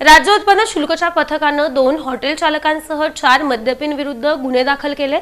राज्य उत्पन्न शुल्कच्या पथकानं दोन हॉटेल चालकांसह चार मद्यपींविरुद्ध गुन्हे दाखल केले.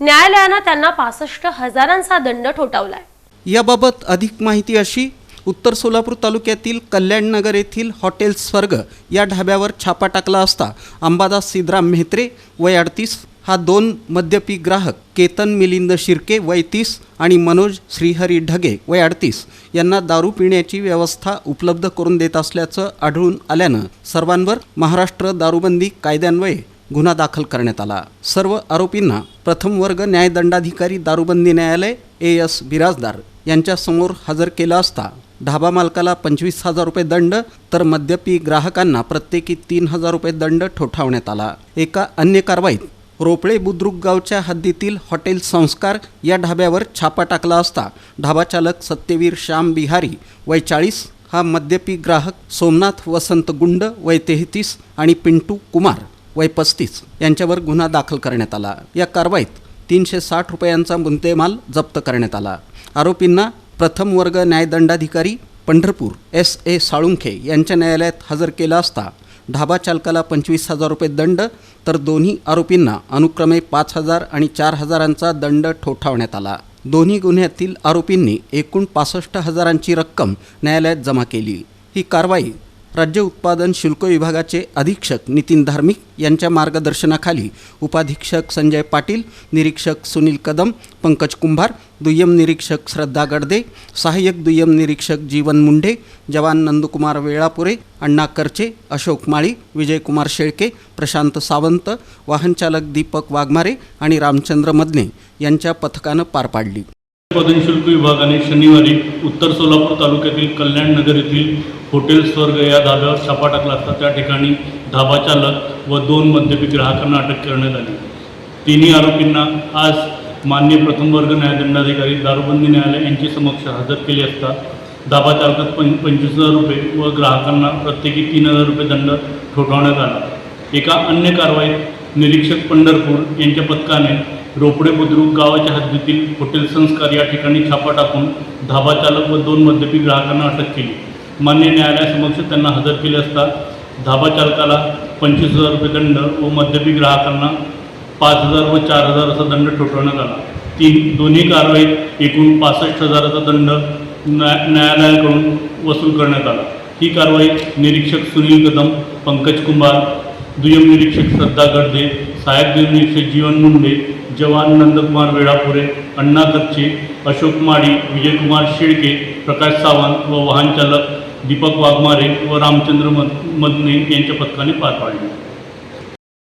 न्यायालयानं त्यांना पासष्ट हजारांचा दंड ठोठावलाय. याबाबत अधिक माहिती अशी उत्तर सोलापूर तालुक्यातील कल्याणनगर येथील हॉटेल स्वर्ग या ढाब्यावर छापा टाकला असता अंबादास सिद्राम मेहत्रे वय अडतीस हा दोन मद्यपी ग्राहक केतन मिलिंद शिर्के वय तीस आणि मनोज श्रीहरी ढगे वय अडतीस यांना दारू पिण्याची व्यवस्था उपलब्ध करून देत असल्याचं आढळून आल्यानं सर्वांवर महाराष्ट्र दारूबंदी कायद्यान्वये गुन्हा दाखल करण्यात आला. सर्व आरोपींना प्रथम वर्ग न्यायदंडाधिकारी दारूबंदी न्यायालय ए एस बिराजदार यांच्यासमोर हजर केलं असता ढाबा मालकाला पंचवीस हजार रुपये दंड तर मद्यपी ग्राहकांना प्रत्येकी तीन हजार रुपये दंड ठोठावण्यात आला. एका अन्य कारवाईत रोपळे बुद्रुक गावच्या हद्दीतील हॉटेल संस्कार या ढाब्यावर छापा टाकला असता ढाबा चालक सत्यवीर श्याम बिहारी वय चाळीस हा मद्यपी ग्राहक सोमनाथ वसंत गुंड वय तेहतीस आणि पिंटू कुमार वय पस्तीस यांच्यावर गुन्हा दाखल करण्यात आला. या कारवाईत तीनशे साठ रुपयांचा मुद्देमाल जप्त करण्यात आला. आरोपींना प्रथम वर्ग न्यायदंडाधिकारी पंढरपूर एस ए साळुंखे यांच्या न्यायालयात हजर केला असता ढाबा चालकाला पंचवीस हजार रुपये दंड तर दोन्ही आरोपींना अनुक्रमे पाच हजार आणि चार हजारांचा दंड ठोठावण्यात आला. दोन्ही गुन्ह्यातील आरोपींनी एकूण पासष्ट हजारांची रक्कम न्यायालयात जमा केली. ही कारवाई राज्य उत्पादन शुल्क विभागाचे अधीक्षक नितीन धार्मिक यांच्या मार्गदर्शनाखाली उपाधीक्षक संजय पाटील निरीक्षक सुनील कदम पंकज कुंभार दुय्यम निरीक्षक श्रद्धा गडदे सहाय्यक दुय्यम निरीक्षक जीवन मुंढे जवान नंदकुमार वेळापुरे अण्णा करचे अशोक माळी विजयकुमार शेळके प्रशांत सावंत वाहनचालक दीपक वाघमारे आणि रामचंद्र मदने यांच्या पथकानं पार पाडली. उत्पादन शुल्क विभागाने शनिवारी उत्तर सोलापूर तालुक्यातील कल्याण नगर येथील हॉटेल स्वर्ग या धाब्यावर छापा टाकला असता त्या ठिकाणी धाबा चालक व दोन मद्यपी ग्राहकांना अटक करण्यात आली. तिन्ही आरोपींना आज मान्य प्रथम वर्ग न्यायदंडाधिकारी दारूबंदी न्यायालय यांच्या समक्ष हजर केले असता धाबा चालकात पं पंचवीस हजार रुपये व ग्राहकांना प्रत्येकी तीन हजार रुपये दंड ठोठावण्यात आला. एका अन्य कारवाईत निरीक्षक पंढरपूर यांच्या पथकाने रोपडे बुद्रुक गावाच्या हद्दीतील हॉटेल संस्कार या ठिकाणी छापा टाकून धाबा चालक व दोन मद्यपी ग्राहकांना अटक केली. मान्य न्यायालयासमक्ष त्यांना हजर केले असता धाबा चालकाला पंचवीस हजार रुपये दंड व मद्यपी ग्राहकांना पाच हजार व चार हजार असा दंड ठोठवण्यात आला. तीन दोन्ही कारवाईत एकूण पासष्ट हजाराचा दंड न्याय न्यायालयाकडून वसूल करण्यात आला. ही कारवाई निरीक्षक सुनील कदम पंकज कुंभार दुय्यम निरीक्षक श्रद्धा गडदे सहाय्यक दुय्यम निरीक्षक जीवन मुंडे जवान नंदकुमार वेळापुरे अण्णा कच्चे अशोक माडी विजयकुमार शेळके प्रकाश सावंत व वाहनचालक दीपक वाघमारे व रामचंद्र मद मदने यांच्या पथकाने पार पाडली.